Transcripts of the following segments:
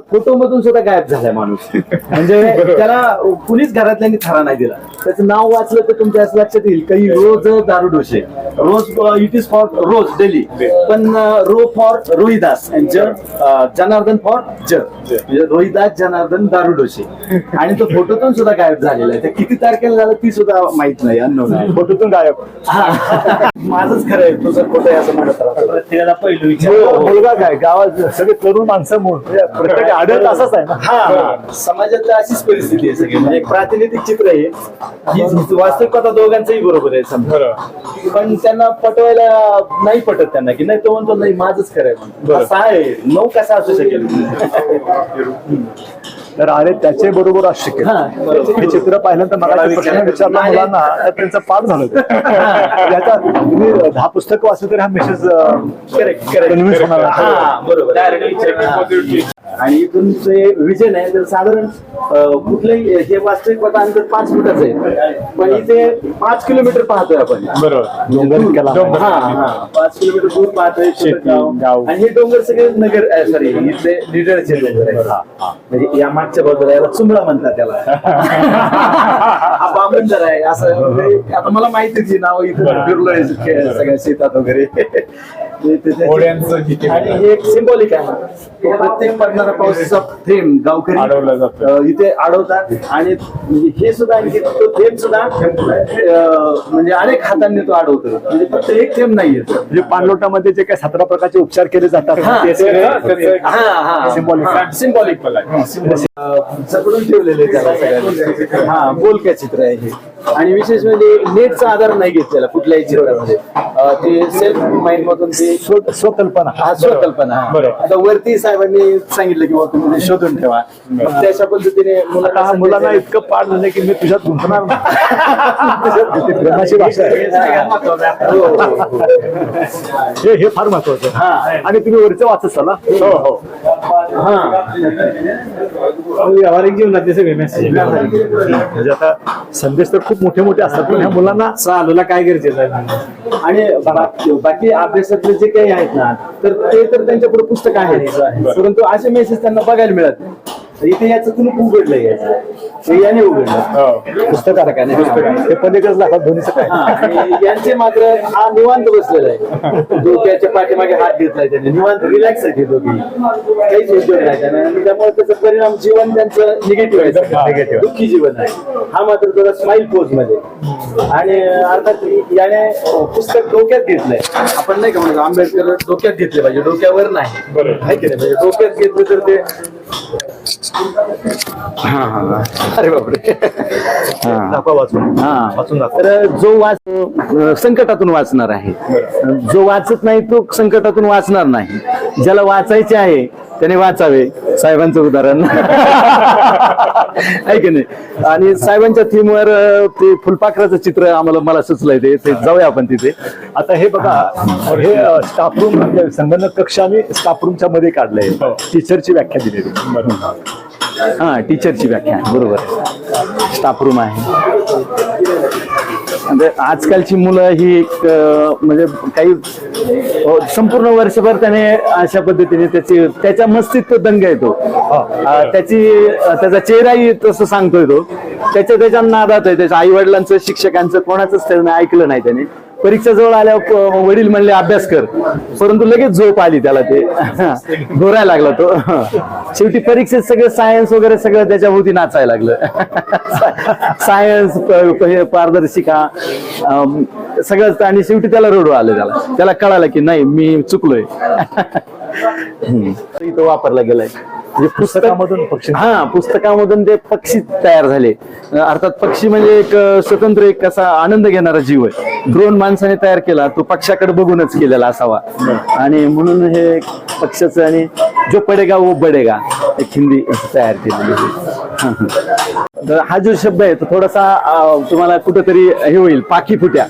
Photo मधून सुद्धा गायब झालाय माणूस. म्हणजे त्याला कुणीच घरातल्यांनी थारा नाही दिला. त्याचं नाव वाचलं तर तुमच्या असं लक्षात येईल. काही रोज दारू डोसे. रोज इट इज फॉर रोज डेली पण रो फॉर रोहिदास ज जनार्दन फॉर ज म्हणजे रोहिदास जनार्दन दारू डोसे. आणि तो फोटोतून सुद्धा गायब झालेला आहे. ते किती तारखेला झालं ती सुद्धा माहीत नाही अन्न फोटोतून गायब. हा. माझंच खरं आहे. तुझं खोटं आहे असं म्हणत राहतो. प्रत्येकाला पहिलं विचार. हो, मुलगा काय? गावात सगळे तरुण माणसं मूळ प्रत्येक आढळत असंच आहे ना? हा. समाजात अशीच परिस्थिती आहे सगळी. म्हणजे एक प्रातिनिधिक चित्र आहे. ही वास्तविकता दोघांचंही बरोबर आहे समजा. पण त्यांना पटवायला नाही पटत त्यांना की नाही तो म्हणतो नाही माझंच खरं आहे म्हणून. असं आहे. नऊ कसा असू शकेल? तर अरे त्याचे बरोबर असू शकेल. हा. हे चित्र पाहिल्यानंतर मला प्रश्न विचारला नाही. मुलांना तर त्यांचं पाठ झालं. याचा तुम्ही दहा पुस्तकं वाचलं तरी हा मेसेज करेक्ट करेक्ट होणार. हा बरोबर. आणि इथून जे विजन आहे तर साधारण कुठलंही हे वास्तविकता अंतर पाच फुटाचं आहे. पण इथे पाच किलोमीटर पाहतोय आपण. डोंगर केला हा हा. पाच किलोमीटर दूर पाहतोय गाव. आणि हे डोंगर सगळे नगर सॉरी इथले लिडरचे डोंगर आहेत. म्हणजे या मागच्या बाजूला याला चुमळा म्हणतात त्याला. हा बामंदर आहे असं. आता मला माहितीच आहे नाव इथं फिरलोय सगळ्या शेतात वगैरे. आणि हे एक सिंबॉलिक आहे. तो प्रत्येक पडणारा पावसाचा थेंब गावकरी अडवला जातो. अं, इथे अडवतात आणि म्हणजे हे सुद्धा आणखी तो थेंब सुद्धा अं, म्हणजे अनेक हातांनी तो अडवतो म्हणजे फक्त एक थेंब नाहीये. म्हणजे पाणलोटामध्ये जे काही सतरा प्रकारचे उपचार केले जातात ते सगळे सिंबॉलिक सिंबॉलिक जकडून ठेवलेले आहे. त्याला सगळ्यांनी. हा बोलक्या चित्र आहे हे? आणि विशेष म्हणजे नेटचा आधार नाही घेतलेला कुठल्याही चित्रामध्ये. अं, ते सेल्फ माइंड मधून ते स्व- स्वकल्पना. हा स्वकल्पना. आता वरती साहेबांनी सांगितलं की बाबा तुम्ही ते शोधून ठेवा. मग त्याच्या पद्धतीने आता हा मुलांना इतकं पाठ झालं की मी तुझ्यात गुंतणार नाही. ती प्रेमाची भाषा आहे. हो, हो, हो. हे हे फार महत्वाचं आहे. आणि तुम्ही वरचं वाचत चला. हो हो. हा. व्यावहारिक जीवनातले सगळे मेसेज म्हणजे आता संदेश तर खूप मोठे मोठे असतात पण ह्या मुलांना चालूला काय गरजेचं आहे? आणि बाकी बाकी अभ्यासातले जे काही आहेत ना तर ते तर त्यांच्याकडे पुस्तक आहेत परंतु असे मेसेज त्यांना बघायला मिळत नाही. इथे याचं कुलूप उघडलंय याचं. ते याने उघडलं. पुस्तकारकाने हे पलीकडेच लागतात दोन्हीचं काय. हा, आणि यांचे मात्र हा निवांत बसलेला आहे. डोक्याच्या पाठीमागे हात घेतलाय त्याने. निवांत रिलॅक्स आहे ते दोघी. काहीच उद्योग नाही त्यांना. त्यामुळे त्याचा परिणाम जीवन त्यांचं निगेटिव्ह आहे. दुःखी जीवन आहे. हा मात्र थोडा स्माइल पोजमध्ये. आणि अर्थात याने पुस्तक डोक्यात घेतलंय. आपण नाही का म्हणतो आंबेडकर डोक्यात घेतले पाहिजे. डोक्यावर नाही. नाही? म्हणजे डोक्यात घेतलं तर ते हा हा अरे बापरे. हा. दाखवा वाचून. हा. वाचून दाखवा. तर जो वाच अं, संकटातून वाचणार आहे जो वाचत नाही तो संकटातून वाचणार नाही. ज्याला वाचायचे आहे त्याने वाचावे. साहेबांचं उदाहरण. आहे की नाही? आणि साहेबांच्या थीमवर अं, ते फुलपाखराचं चित्र आम्हाला मला सुचलंय ते. ते जाऊया आपण तिथे. आता हे बघा हे स्टाफ रूम म्हणजे संगणक कक्ष आणि स्टाफ रूमच्या मध्ये काढलंय. टीचरची व्याख्या दिलेली. हा टीचरची व्याख्या आहे, बरोबर. स्टाफ रूम आहे. म्हणजे आजकालची मुलं ही एक म्हणजे काही अं, संपूर्ण वर्षभर त्याने अशा पद्धतीने त्याची त्याच्या मस्तीत तो. दंग येतो त्याची त्याचा चेहराही तसं सांगतोय तो. त्याच्या त्याच्या नादात आहे. त्याच्या आई वडिलांचं शिक्षकांचं कोणाचंच त्याने ऐकलं नाही त्याने. परीक्षा जवळ आल्यावर वडील म्हणले अभ्यास कर. परंतु लगेच झोप आली त्याला ते. घोरायला लागला तो. शेवटी परीक्षेत सगळं सायन्स वगैरे सगळं त्याच्या भोवती नाचायला लागलं. सायन्स पारदर्शिका सगळंच. आणि शेवटी त्याला रडू आलं त्याला. त्याला कळालं की नाही मी चुकलोय. तो वापरला गेलाय. पुस्तकामधून पक्षी. हा पुस्तकामधून ते पक्षी तयार झाले. अर्थात पक्षी म्हणजे एक स्वतंत्र एक असा आनंद घेणारा जीव आहे. ड्रोन माणसाने तयार केला तो पक्षाकडे बघूनच केलेला असावा. आणि म्हणून हे पक्षाचं आणि जो पडेगा वो बडेगा एक हिंदी तयार केलेली हा जो शब्द आहे तो थोडासा तुम्हाला कुठेतरी हे होईल पाखी फुट्या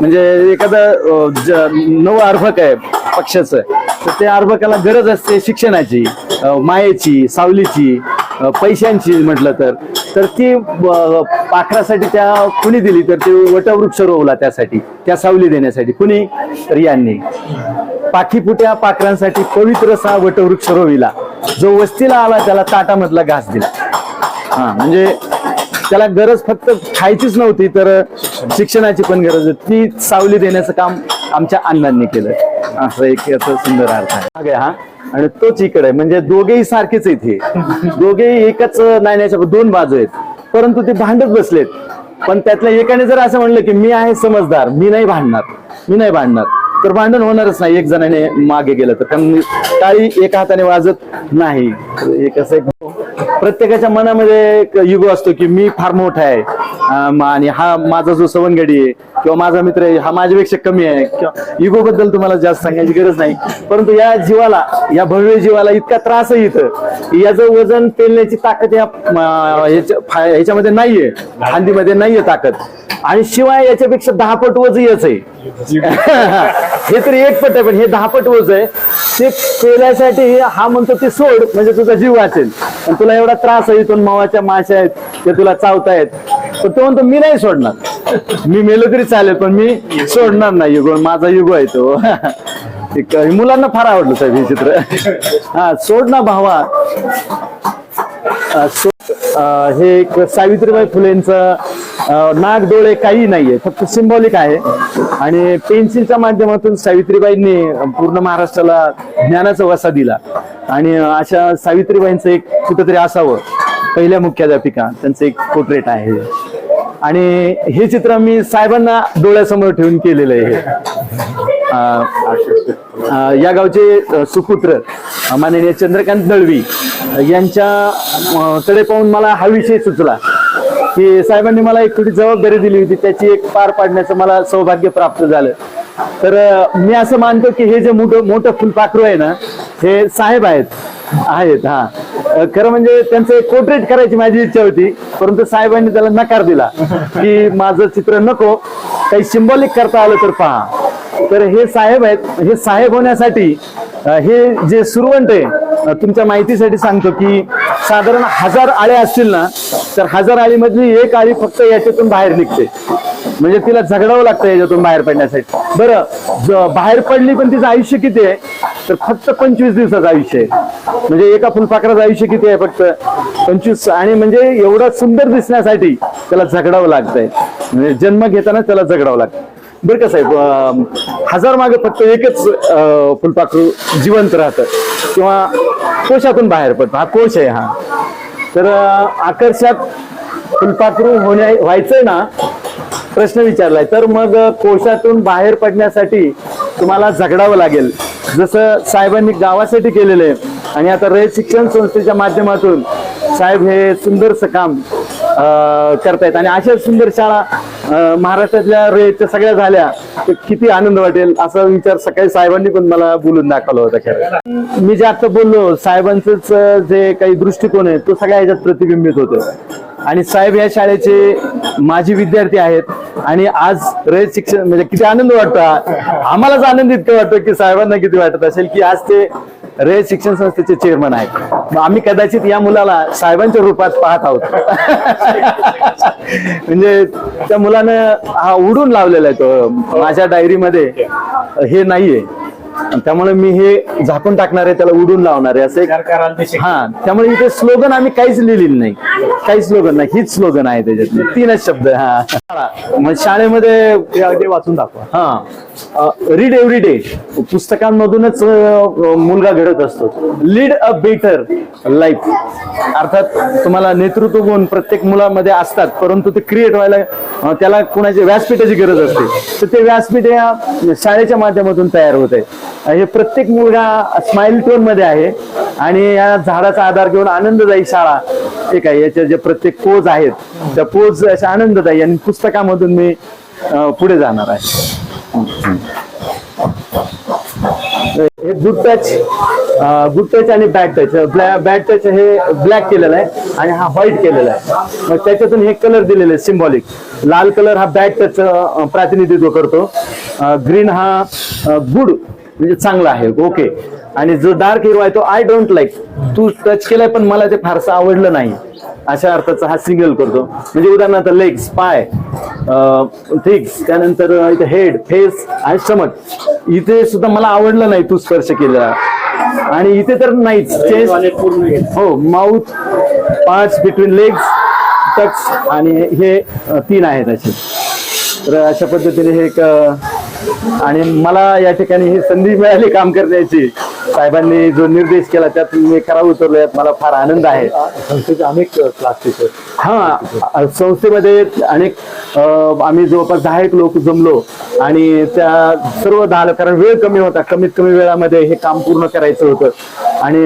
म्हणजे एखादं ज- नवं अर्भक आहे पक्षाचं तर त्या अर्भकाला गरज असते शिक्षणाची मायेची सावलीची पैशांची म्हटलं तर. तर ती पाखरासाठी त्या कुणी दिली तर ते वटवृक्ष रोवला त्यासाठी त्या सावली देण्यासाठी. कुणी? तर यांनी. पाखीपुट्या पाखरांसाठी पवित्र सा वटवृक्ष रोविला. जो वस्तीला आला त्याला ताटामधला घास दिला. हा म्हणजे त्याला गरज फक्त खायचीच नव्हती तर शिक्षणाची पण गरज होती. ती सावली देण्याचं काम आमच्या अण्णांनी केलं. असं एक याचा सुंदर अर्थ आहे. हा. आणि तोच इकडे म्हणजे दोघेही सारखेच आहेत हे. दोघेही एकच नाण्याच्या दोन बाजू आहेत. परंतु ते भांडत बसलेत. पण त्यातल्या एकाने जर असं म्हणलं की मी आहे समजदार मी नाही भांडणार मी नाही भांडणार तर भांडण होणारच नाही एक जणाने मागे गेलं तर. कारण टाळी एका हाताने वाजत नाही. एक असं प्रत्येकाच्या मनामध्ये एक युगो असतो की मी फार मोठा आहे. आणि हा माझा जो सवंगडी आहे किंवा माझा मित्र आहे हा माझ्यापेक्षा कमी आहे किंवा इगो बद्दल तुम्हाला जास्त सांगायची गरज नाही. परंतु या जीवाला या भव्य जीवाला इतका त्रास आहे इथं की याचं वजन पेलण्याची ताकद या ह्याच्यामध्ये नाहीये खांदीमध्ये नाहीये ताकद. आणि शिवाय याच्यापेक्षा दहा पट वज येच आहे. हे तरी एक पट आहे पण हे दहा पट वज आहे. ते पेल्यासाठी हा म्हणतो ते सोड म्हणजे तुझा जीव वाचेल. पण तुला एवढा त्रास आहे इथून मावाच्या माश्या आहेत ते तुला चावतायत. पण तो म्हणतो मी नाही सोडणार. मी मेलो तरी चालेल पण मी सोडणार नाही. युगो माझा युगो आहे तो. मुलांना फार आवडलं साहेब हे चित्र. हा सोड ना भावा. सो- हे एक सावित्रीबाई फुलेंचं नाग नाक डोळे काही नाहीये फक्त सिम्बॉलिक आहे. आणि पेन्सिलच्या माध्यमातून सावित्रीबाईंनी पूर्ण महाराष्ट्राला ज्ञानाचा वसा दिला. आणि अशा सावित्रीबाईंचं एक कुठंतरी असावं पहिल्या मुख्याध्यापिका त्यांचं एक पोर्ट्रेट आहे. आणि हे चित्र मी साहेबांना डोळ्यासमोर ठेवून केलेलं आहे या गावचे सुपुत्र माननीय चंद्रकांत दळवी यांच्या कडे पाहून मला हा विषय सुचला. की साहेबांनी मला एक थोडी जबाबदारी दिली होती त्याची एक पार पाडण्याचं मला सौभाग्य प्राप्त झालं. तर मी असं मानतो की हे जे मोठं मोठं फुलपाखरू आहे ना हे साहेब आहेत आहेत हा. खरं म्हणजे त्यांचं एक पोर्ट्रेट करायची माझी इच्छा होती परंतु साहेबांनी त्याला नकार दिला की माझं चित्र नको काही सिम्बॉलिक करता आलं तर पहा. तर हे साहेब आहेत हे साहेब होण्यासाठी हे जे सुरवंट आहे तुमच्या माहितीसाठी सांगतो की साधारण हजार आळे असतील ना तर हजार आळीमधली एक आळी फक्त याच्यातून बाहेर निघते. म्हणजे तिला झगडावं लागतं याच्यातून बाहेर पडण्यासाठी. बरं बाहेर पडली पण तिचं आयुष्य किती आहे? तर फक्त पंचवीस दिवसाचं आयुष्य आहे. म्हणजे एका फुलपाखराचं आयुष्य किती आहे फक्त? पंचवीस आणि म्हणजे एवढं सुंदर दिसण्यासाठी त्याला झगडावं लागतंय. म्हणजे जन्म घेताना त्याला झगडावं लागतं बरं का साहेब हजार मागे फक्त एकच फुलपाखरू जिवंत राहतं. किंवा कोशातून बाहेर पडतं. हा कोश आहे हा. तर आकर्षक फुलपाखरू होण्या व्हायचंय ना? प्रश्न विचारलाय. तर मग कोशातून बाहेर पडण्यासाठी तुम्हाला झगडावं लागेल. जसं साहेबांनी गावासाठी केलेलं आहे. आणि आता रयत शिक्षण संस्थेच्या माध्यमातून साहेब हे सुंदरसं काम करतायत. आणि अशा सुंदर शाळा महाराष्ट्रातल्या रयतच्या सगळ्या झाल्या तर किती आनंद वाटेल असा विचार सकाळी साहेबांनी पण मला बोलून दाखवला होता खरं मी जे आता बोललो साहेबांचंच जे काही दृष्टिकोन आहे तो सगळ्या ह्याच्यात प्रतिबिंबित होतो आणि साहेब या शाळेचे माझी विद्यार्थी आहेत आणि आज रयत शिक्षण म्हणजे किती आनंद वाटतो आम्हालाच आनंद इतकं वाटतो की साहेबांना किती वाटत असेल की आज ते रयत शिक्षण संस्थेचे चेअरमन आहेत. आम्ही कदाचित या मुलाला साहेबांच्या रूपात पाहत आहोत. म्हणजे त्या मुलानं हा उडून लावलेला आहे तो माझ्या डायरीमध्ये. हे नाहीये. त्यामुळे मी हे झाकून टाकणार आहे त्याला उडून लावणार आहे असं हा त्यामुळे इथे स्लोगन आम्ही काहीच लिहिलेलं नाही. काहीच स्लोगन नाही हीच स्लोगन आहे त्याच्यात तीनच शब्द हा. मग शाळेमध्ये वाचून दाखवा. हा. रीड एव्हरी डे पुस्तकांमधूनच मुलगा घडत असतो. लीड अ बेटर लाईफ अर्थात तुम्हाला नेतृत्व गुण प्रत्येक मुलामध्ये असतात परंतु ते क्रिएट व्हायला त्याला कुणाची व्यासपीठाची गरज असते. तर ते व्यासपीठ या शाळेच्या माध्यमातून तयार होत आहे. हे प्रत्येक मुलगा स्माइल टोनमध्ये आहे आणि या झाडाचा आधार घेऊन आनंददायी शाळा एक आहे. याच्या जे प्रत्येक पोज आहेत त्या पोज अशा आनंददायी आणि पुस्तकामधून मी पुढे जाणार आहे. हे गुड टच गुड टच आणि बॅड टच बॅड टच हे ब्लॅक केलेलं आहे आणि हा व्हाईट केलेला आहे. मग त्याच्यातून हे कलर दिलेले सिम्बॉलिक लाल कलर हा बॅड टच प्रतिनिधित्व करतो. ग्रीन हा गुड म्हणजे चांगला आहे. ओके आणि जो डार्क हिरो आहे तो आय डोंट लाईक तू टच केलाय पण मला ते फारसं आवडलं नाही. अशा अर्थाचा हा सिग्नल करतो. म्हणजे उदाहरणार्थ लेग्स पाय थिक्स त्यानंतर इथे हेड फेस आणि स्टमक इथे सुद्धा मला आवडलं नाही तू स्पर्श केलेला. आणि इथे तर नाहीच. चेस्ट हो माउथ पाच बिटवीन लेग्स टक्स आणि हे तीन आहेत असे. तर अशा पद्धतीने हे एक आणि मला या ठिकाणी ही संधी मिळाली काम करण्याची. साहेबांनी जो निर्देश केला त्यात मी खरा उतरलो यात मला फार आनंद आहे. संस्थेचे अनेक क्लास टीचर हा संस्थेमध्ये अनेक आम्ही जवळपास दहा एक लोक जमलो आणि त्या सर्व दहा कारण वेळ कमी होता कमीत कमी वेळामध्ये हे काम पूर्ण करायचं होतं. आणि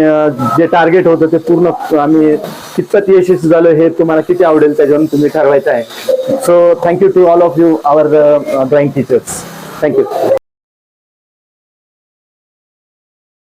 जे टार्गेट होतं ते पूर्ण आम्ही कितपत यशस्वी झालं हे तुम्हाला किती आवडेल त्याच्यावरून तुम्ही ठरवायचं आहे. So thank you to all of you our drawing teachers thank you